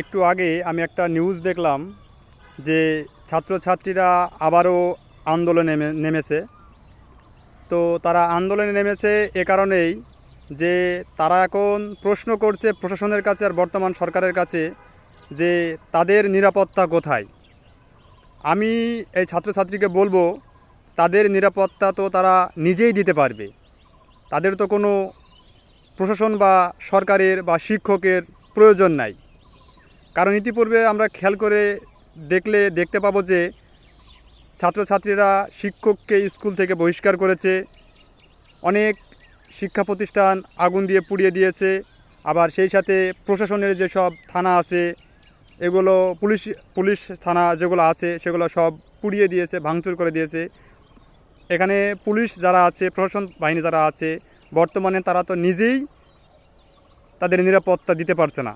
একটু আগে আমি একটা নিউজ দেখলাম যে ছাত্রছাত্রীরা আবারও আন্দোলনে নেমে, নেমেছে। তো তারা আন্দোলনে নেমেছে এ কারণেই যে তারা এখন প্রশ্ন করছে প্রশাসনের কাছে আর বর্তমান সরকারের কাছে যে তাদের নিরাপত্তা কোথায়? আমি এই ছাত্রছাত্রীকে বলব, তাদের নিরাপত্তা তো তারা নিজেই দিতে পারবে। তাদের তো কোনো প্রশাসন বা সরকারের বা শিক্ষকের প্রয়োজন নাই। কারণ ইতিপূর্বে আমরা খেয়াল করে দেখলে, দেখতে পাবো যে ছাত্রছাত্রীরা শিক্ষককে স্কুল থেকে বহিষ্কার করেছে, অনেক শিক্ষা প্রতিষ্ঠান আগুন দিয়ে পুড়িয়ে দিয়েছে, আবার সেই সাথে প্রশাসনের যেসব থানা আছে, এগুলো পুলিশ পুলিশ থানা যেগুলো আছে, সেগুলো সব পুড়িয়ে দিয়েছে, ভাঙচুর করে দিয়েছে। এখানে পুলিশ যারা আছে, প্রশাসন বাহিনী যারা আছে, বর্তমানে তারা তো নিজেই তাদের নিরাপত্তা দিতে পারছে না।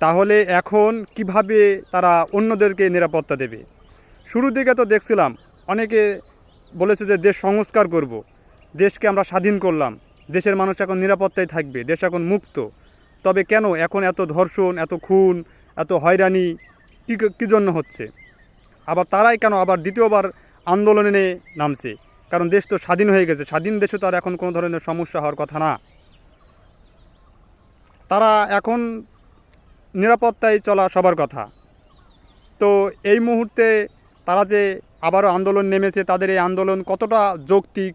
তাহলে এখন কীভাবে তারা অন্যদেরকে নিরাপত্তা দেবে? শুরুর দিকে তো দেখছিলাম, অনেকে বলেছে যে দেশ সংস্কার করব। দেশকে আমরা স্বাধীন করলাম, দেশের মানুষ এখন নিরাপত্তায় থাকবে, দেশ এখন মুক্ত। তবে কেন এখন এত ধর্ষণ, এত খুন, এত হয়রানি, কী কী জন্য হচ্ছে? আবার তারাই কেন আবার দ্বিতীয়বার আন্দোলনে নামছে? কারণ দেশ তো স্বাধীন হয়ে গেছে, স্বাধীন দেশে তো আর এখন কোনো ধরনের সমস্যা হওয়ার কথা না। তারা এখন নিরাপত্তায় চলা সবার কথা। তো এই মুহূর্তে তারা যে আবারও আন্দোলন নেমেছে, তাদের এই আন্দোলন কতটা যৌক্তিক?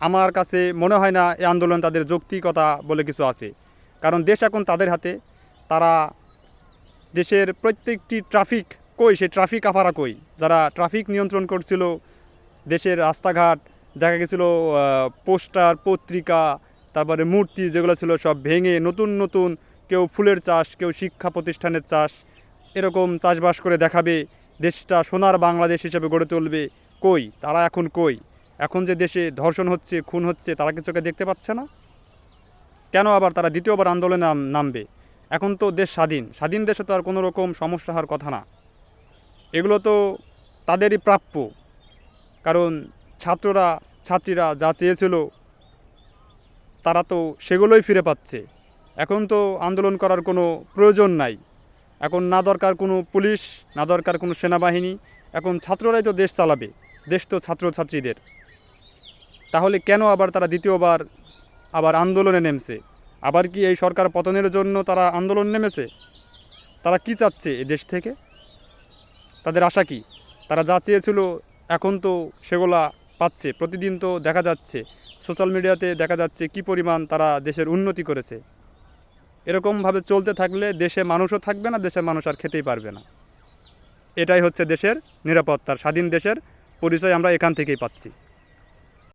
আমার কাছে মনে হয় না এই আন্দোলন তাদের যৌক্তিকতা বলে কিছু আছে। কারণ দেশ এখন তাদের হাতে। তারা দেশের প্রত্যেকটি ট্রাফিক কই? সেই ট্রাফিক আফারা কই? যারা ট্রাফিক নিয়ন্ত্রণ করছিল, দেশের রাস্তাঘাট, দেখা গেছিল পোস্টার, পত্রিকা, তারপরে মূর্তি যেগুলো ছিল সব ভেঙে নতুন নতুন কেউ ফুলের চাষ, কেউ শিক্ষা প্রতিষ্ঠানের চাষ, এরকম চাষবাস করে দেখাবে, দেশটা সোনার বাংলাদেশ হিসেবে গড়ে তুলবে। কই? তারা এখন কই? এখন যে দেশে ধর্ষণ হচ্ছে, খুন হচ্ছে, তারা কি চোখে দেখতে পাচ্ছে না? কেন আবার তারা দ্বিতীয়বার আন্দোলনে নামবে? এখন তো দেশ স্বাধীন। স্বাধীন দেশে তো আর কোনো রকম সমস্যা হওয়ার কথা না। এগুলো তো তাদেরই প্রাপ্য। কারণ ছাত্ররা, ছাত্রীরা যা চেয়েছিল, তারা তো সেগুলোই ফিরে পাচ্ছে। এখন তো আন্দোলন করার কোনো প্রয়োজন নাই। এখন না দরকার কোনো পুলিশ, না দরকার কোনো সেনাবাহিনী, এখন ছাত্ররাই তো দেশ চালাবে, দেশ তো ছাত্রছাত্রীদের। তাহলে কেন আবার তারা দ্বিতীয়বার আবার আন্দোলনে নেমছে? আবার কি এই সরকার পতনের জন্য তারা আন্দোলন নেমেছে? তারা কি চাচ্ছে এ দেশ থেকে? তাদের আশা কি? তারা যা চেয়েছিল এখন তো সেগুলা পাচ্ছে। প্রতিদিন তো দেখা যাচ্ছে, সোশ্যাল মিডিয়াতে দেখা যাচ্ছে কি পরিমাণ তারা দেশের উন্নতি করেছে। এরকমভাবে চলতে থাকলে দেশে মানুষও থাকবে না, দেশের মানুষ আর খেতেই পারবে না। এটাই হচ্ছে দেশের নিরাপত্তার, স্বাধীন দেশের পরিচয় আমরা এখান থেকেই পাচ্ছি।